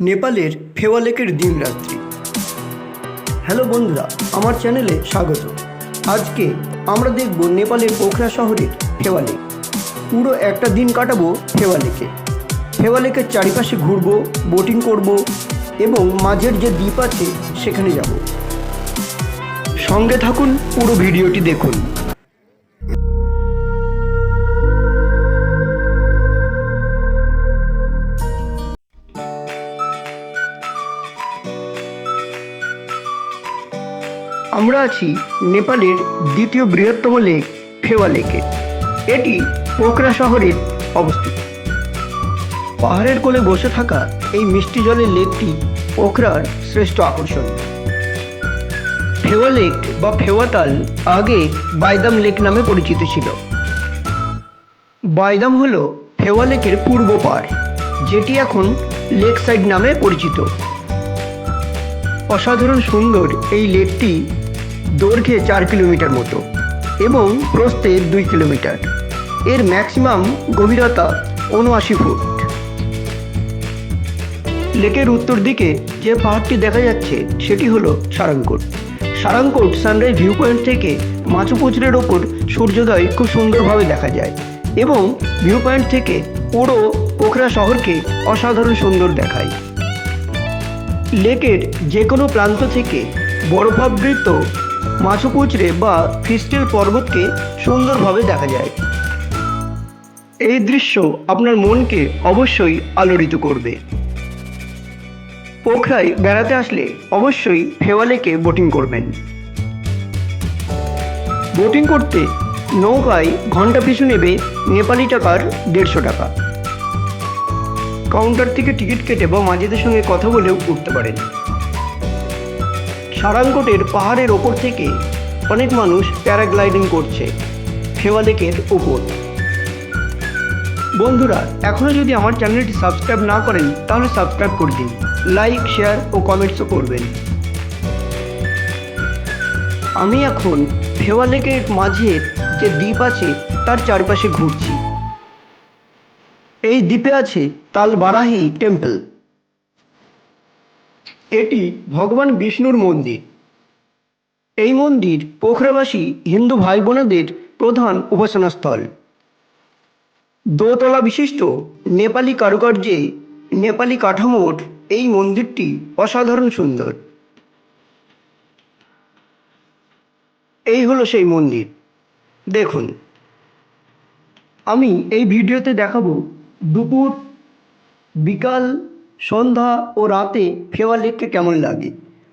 নেপালের ফেওয়া লেকের দিনরাত্রি হ্যালো বন্ধুরা, আমার চ্যানেলে স্বাগত। আজকে আমরা দেখব নেপালের পোখরা শহরের ফেওয়া লেক পুরো একটা দিন কাটাবো ফেওয়া লেকে ফেওয়া লেকের চারিপাশে ঘুরবো বোটিং করব এবং মাঝের যে দ্বীপ আছে, সেখানে যাব। সঙ্গে থাকুন, পুরো ভিডিওটি দেখুন। আমরা আছি নেপালের দ্বিতীয় বৃহত্তম লেক ফেওয়া লেকে। এটি পোখরা শহরে অবস্থিত। পাহাড়ের কোলে বসে থাকা এই মিষ্টি জলের লেকটি পোখরার শ্রেষ্ঠ আকর্ষণ। ফেওয়া লেক বা ফেওয়াতাল আগে বাইদাম লেক নামে পরিচিত ছিল। বাইদাম হল ফেওয়া লেকের পূর্ব পাড়, যেটি এখন লেক সাইড নামে পরিচিত। অসাধারণ সুন্দর এই লেকটি দৈর্ঘ্যে চার কিলোমিটার মতো এবং প্রস্থে দুই কিলোমিটার। এর ম্যাক্সিমাম গভীরতা উনআশি ফুট। লেকের উত্তর দিকে যে পাহাড়টি দেখা যাচ্ছে, সেটি হলো Sarangkot. Sarangkot sunrise view point থেকে মাছুপুচড়ের ওপর সূর্যোদয় খুব সুন্দরভাবে দেখা যায় এবং ভিউ পয়েন্ট থেকে পুরো পোখরা শহরকে অসাধারণ সুন্দর দেখায়। লেকের যে কোনো প্রান্ত থেকে বরফাবৃত মাছুপুচড়ে বা ক্রিস্টেল পর্বতকে সুন্দরভাবে দেখা যায়। এই দৃশ্য আপনার মনকে অবশ্যই আলোড়িত করবে। পোখরায় বেড়াতে আসলে অবশ্যই ফেওয়া লেকে বোটিং করবেন। বোটিং করতে নৌকায় ঘণ্টা পিছু নেবে নেপালি টাকার দেড়শো টাকা। কাউন্টার থেকে টিকিট কেটে বা মাঝিদের সঙ্গে কথা বলেও উঠতে পারেন। সারাংকোটের পাহাড়ের ওপর থেকে অনেক মানুষ প্যারাগ্লাইডিং করছে ফেওয়া লেকের ওপর। বন্ধুরা এখনও যদি আমার চ্যানেলটি সাবস্ক্রাইব না করেন, তাহলে সাবস্ক্রাইব করে দিন, লাইক, শেয়ার ও কমেন্টসও করবেন। আমি এখন ফেওয়া লেকের মাঝের যে দ্বীপ আছে, তার চারপাশে ঘুরছি। এই দ্বীপে আছে তাল বারাহি টেম্পল। এটি ভগবান বিষ্ণুর মন্দির। এই মন্দির পোখরাবাসী হিন্দু ভাই বোনেদের প্রধান উপাসনাস্থল। দোতলা বিশিষ্ট নেপালি কারুকার্যে নেপালি কাঠামোর এই মন্দিরটি অসাধারণ সুন্দর। এই হলো সেই মন্দির। দেখুন, আমি এই ভিডিওতে দেখাবো দুপুর, বিকাল, সন্ধ্যা ও রাতে ফেওয়া লেককে কেমন লাগে?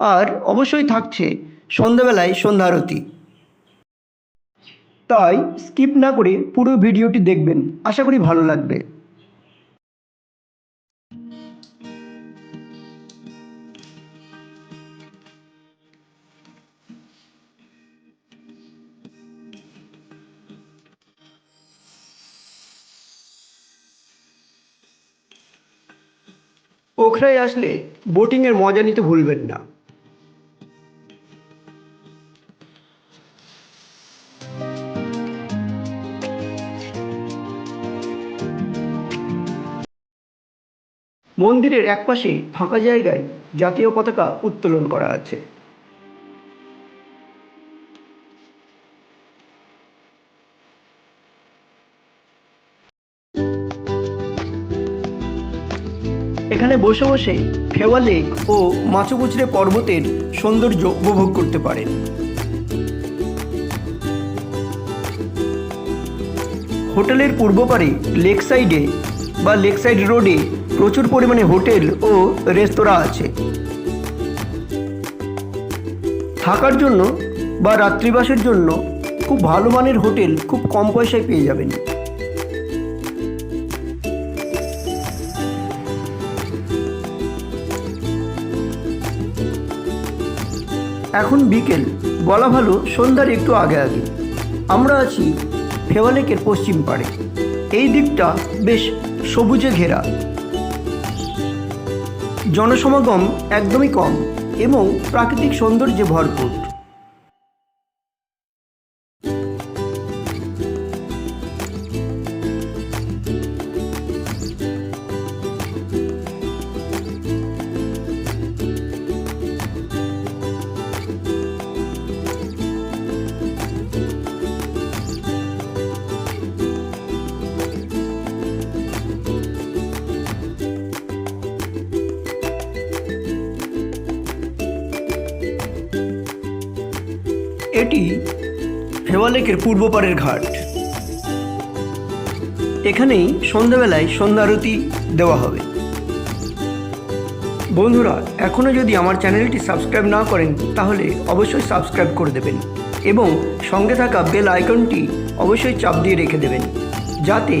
আর অবশ্যই থাকছে সন্ধ্যাবেলায় সন্ধ্যারতি তাই স্কিপ না করে পুরো ভিডিওটি দেখবেন। আশা করি ভালো লাগবে। পোখরায় আসলে বোটিংয়ের মজা নিতে ভুলবেন না। মন্দিরের একপাশে ফাঁকা জায়গায় জাতীয় পতাকা উত্তোলন করা আছে। এখানে বসে বসে ফেওয়া লেক ও মাছুপুচড়ে পর্বতের সৌন্দর্য উপভোগ করতে পারেন। হোটেলের পূর্ব পারে লেক সাইডে বা লেক সাইড রোডে প্রচুর পরিমাণে হোটেল ও রেস্তোরাঁ আছে। থাকার জন্য বা রাত্রিবাসের জন্য খুব ভালো মানের হোটেল খুব কম পয়সায় পেয়ে যাবেন। এখন বিকেল। বলা ভালো, সন্ধ্যার একটু আগে আগে। আমরা আছি ফেওয়ালেকের পশ্চিম পাড়ে। এই দিকটা বেশ সবুজে ঘেরা। জনসমাগম একদমই কম এবং প্রাকৃতিক সৌন্দর্যে ভরপুর। এটি ফেওয়া লেকের পূর্ব পারের ঘাট। এখানেই সন্ধ্যাবেলায় সন্ধ্যা আরতি দেওয়া হবে। বন্ধুরা এখনও যদি আমার চ্যানেলটি সাবস্ক্রাইব না করেন, তাহলে অবশ্যই সাবস্ক্রাইব করে দেবেন এবং সঙ্গে থাকা বেল আইকনটি অবশ্যই চাপ দিয়ে রেখে দেবেন, যাতে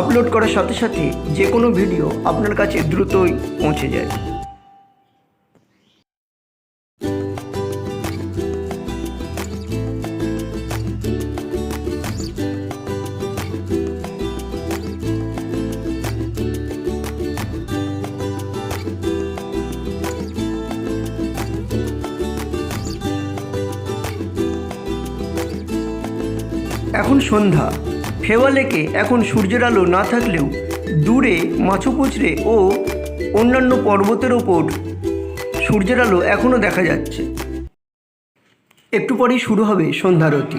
আপলোড করার সাথে সাথে যে কোনো ভিডিও আপনার কাছে দ্রুতই পৌঁছে যায়। এখন সন্ধ্যা। ফেওয়ালেকে এখন সূর্যের আলো না থাকলেও দূরে মাছুপুচড়ে ও অন্যান্য পর্বতের ওপর সূর্যের আলো এখনও দেখা যাচ্ছে। একটু পরেই শুরু হবে সন্ধ্যারতি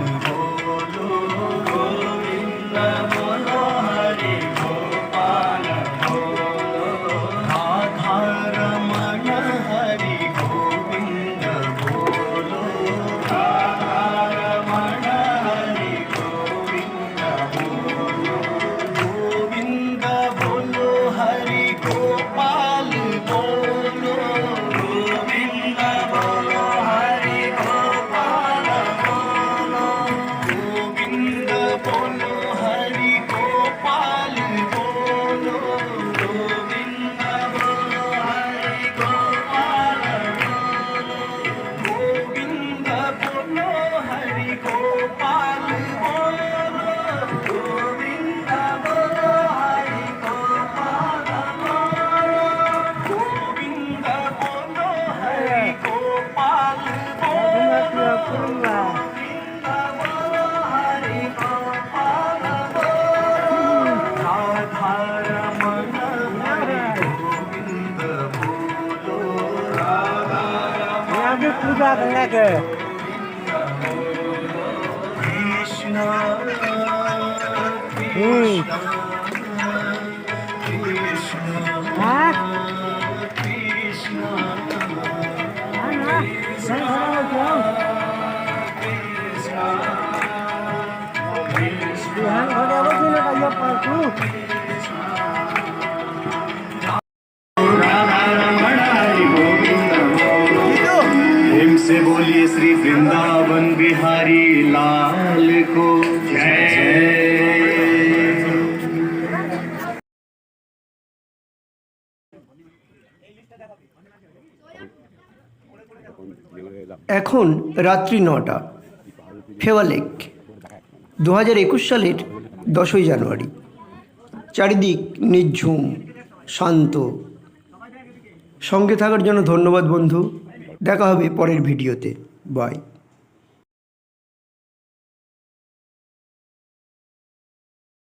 Buddha the Nagger. Krishna, Krishna, Krishna, ah. Krishna, Krishna, Krishna, Krishna, Krishna, Krishna, Vrindavan Bihari लाल को जय এখন রাত্রি নটা ফেওয়া লেক দু হাজার একুশ সালের দশই জানুয়ারি চারিদিক নিঝুম শান্ত সঙ্গে থাকার জন্য ধন্যবাদ বন্ধু দেখা হবে পরের ভিডিওতে বাই